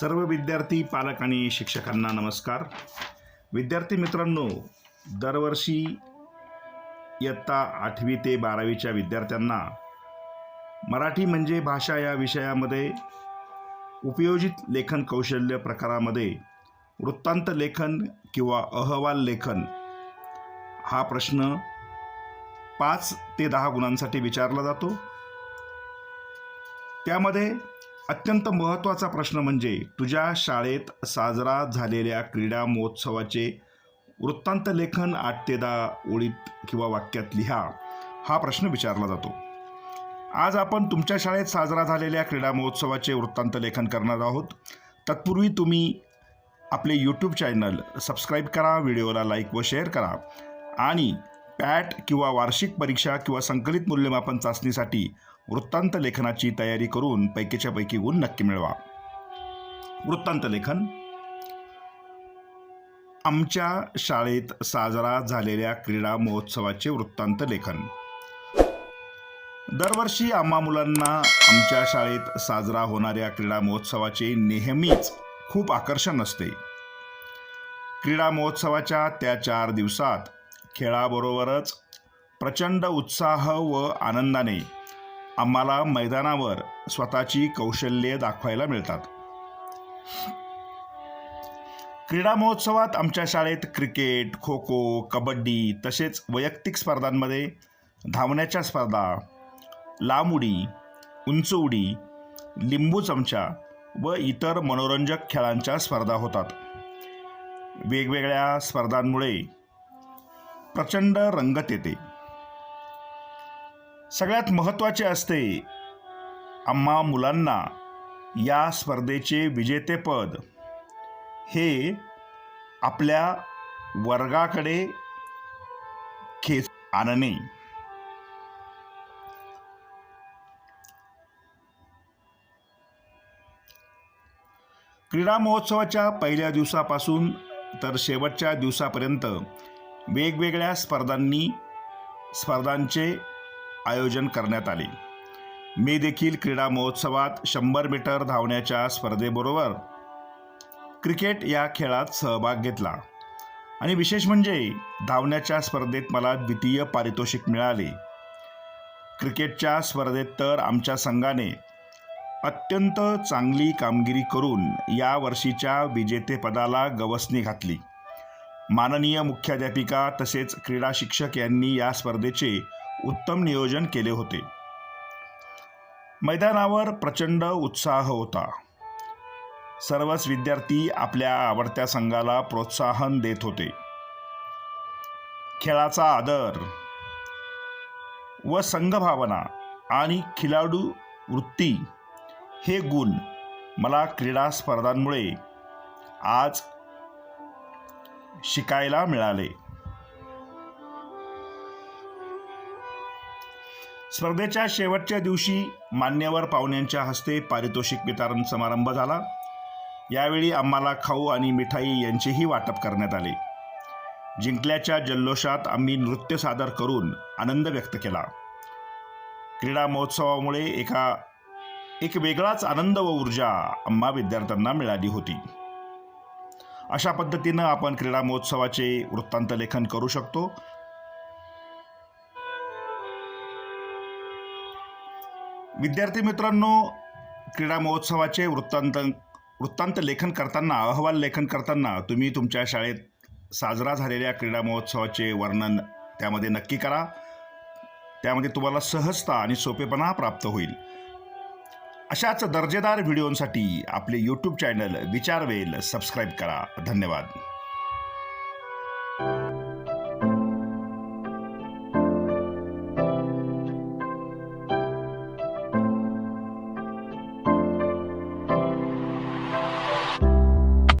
सर्व विद्यार्थी पालक आणि शिक्षकांना नमस्कार. विद्यार्थी मित्रांनो दरवर्षी इयत्ता आठवी ते बारावीच्या विद्यार्थ्यांना मराठी म्हणजे भाषा या विषयामध्ये उपयोजित लेखन कौशल्य प्रकारामध्ये वृत्तांत लेखन किंवा अहवाल लेखन हा प्रश्न पाच ते दहा गुणांसाठी विचारला जातो. त्यामध्ये अत्यंत महत्त्वाचा प्रश्न म्हणजे तुझ्या शाळेत साजरा झालेल्या क्रीडा महोत्सवाचे वृत्तांत लेखन आठ ते दहा ओळीत किंवा वाक्यात लिहा. हा प्रश्न विचारला जातो. आज आपण तुमच्या शाळेत साजरा झालेल्या क्रीडा महोत्सवाचे वृत्तांत लेखन करणार आहोत. तत्पूर्वी तुम्ही आपले यूट्यूब चॅनल सबस्क्राईब करा व्हिडिओला लाईक व शेअर करा आणि पॅट किंवा वार्षिक परीक्षा किंवा संकलित मूल्यमापन चाचणीसाठी वृत्तांत लेखनाची तयारी करून पैकीच्या पैकी गुण नक्की मिळवा. वृत्तांत लेखन. आमच्या शाळेत साजरा झालेल्या क्रीडा महोत्सवाचे वृत्तांत लेखन. दरवर्षी आम्हा मुलांना आमच्या शाळेत साजरा होणाऱ्या क्रीडा महोत्सवाचे नेहमीच खूप आकर्षण असते. क्रीडा महोत्सवाच्या त्या चार दिवसात खेळाबरोबरच प्रचंड उत्साह व आनंदाने आम्हाला मैदानावर स्वतःची कौशल्ये दाखवायला मिळतात. क्रीडा महोत्सवात आमच्या शाळेत क्रिकेट खो खो कबड्डी तसेच वैयक्तिक स्पर्धांमध्ये धावण्याच्या स्पर्धा लांब उडी उंच उडी लिंबू चमचा व इतर मनोरंजक खेळांच्या स्पर्धा होतात. वेगवेगळ्या स्पर्धांमुळे प्रचंड रंगत येते. सगळ्यात महत्त्वाचे असते. आम्हा मुलांना या स्पर्धेचे विजेतेपद हे आपल्या वर्गाकडे खेच आणणे. क्रीडा महोत्सवाच्या पहिल्या दिवसापासून तर शेवटच्या दिवसापर्यंत वेगवेगळ्या स्पर्धांनी स्पर्धांचे आयोजन करण्यात आले. मी देखील क्रीडा महोत्सवात शंभर मीटर धावण्याच्या स्पर्धेबरोबर क्रिकेट या खेळात सहभाग घेतला. आणि विशेष म्हणजे धावण्याच्या स्पर्धेत मला द्वितीय पारितोषिक मिळाले. क्रिकेटच्या स्पर्धेत तर आमच्या संघाने अत्यंत चांगली कामगिरी करून या वर्षीच्या विजेतेपदाला गवसणी घातली. माननीय मुख्याध्यापिका तसेच क्रीडा शिक्षक यांनी या स्पर्धेचे उत्तम नियोजन केले होते. मैदानावर प्रचंड उत्साह होता. सर्वच विद्यार्थी आपल्या आवडत्या संघाला प्रोत्साहन देत होते. खेळाचा आदर व संघभावना आणि खिलाडू वृत्ती हे गुण मला क्रीडा स्पर्धांमुळे आज शिकायला मिळाले. स्पर्धेच्या शेवटच्या दिवशी मान्यवर पाहुण्यांच्या हस्ते पारितोषिक वितरण समारंभ झाला. यावेळी आम्हाला खाऊ आणि मिठाई यांचेही वाटप करण्यात आले. जिंकल्याच्या जल्लोषात आम्ही नृत्य सादर करून आनंद व्यक्त केला. क्रीडा महोत्सवामुळे एका एक वेगळाच आनंद व ऊर्जा आम्हा विद्यार्थ्यांना मिळाली होती. अशा पद्धतीनं आपण क्रीडा महोत्सवाचे वृत्तांत लेखन करू शकतो. विद्यार्थी मित्रांनो क्रीडा महोत्सवाचे वृत्तांत वृत्तांत लेखन करताना अहवाल लेखन करताना तुम्ही तुमच्या शाळेत साजरा झालेल्या क्रीडा महोत्सवाचे वर्णन त्यामध्ये नक्की करा. त्यामध्ये तुम्हाला सहजता आणि सोपेपणा प्राप्त होईल. अशाच दर्जेदार व्हिडिओंसाठी आपले यूट्यूब चॅनल विचारवेल सबस्क्राईब करा. धन्यवाद.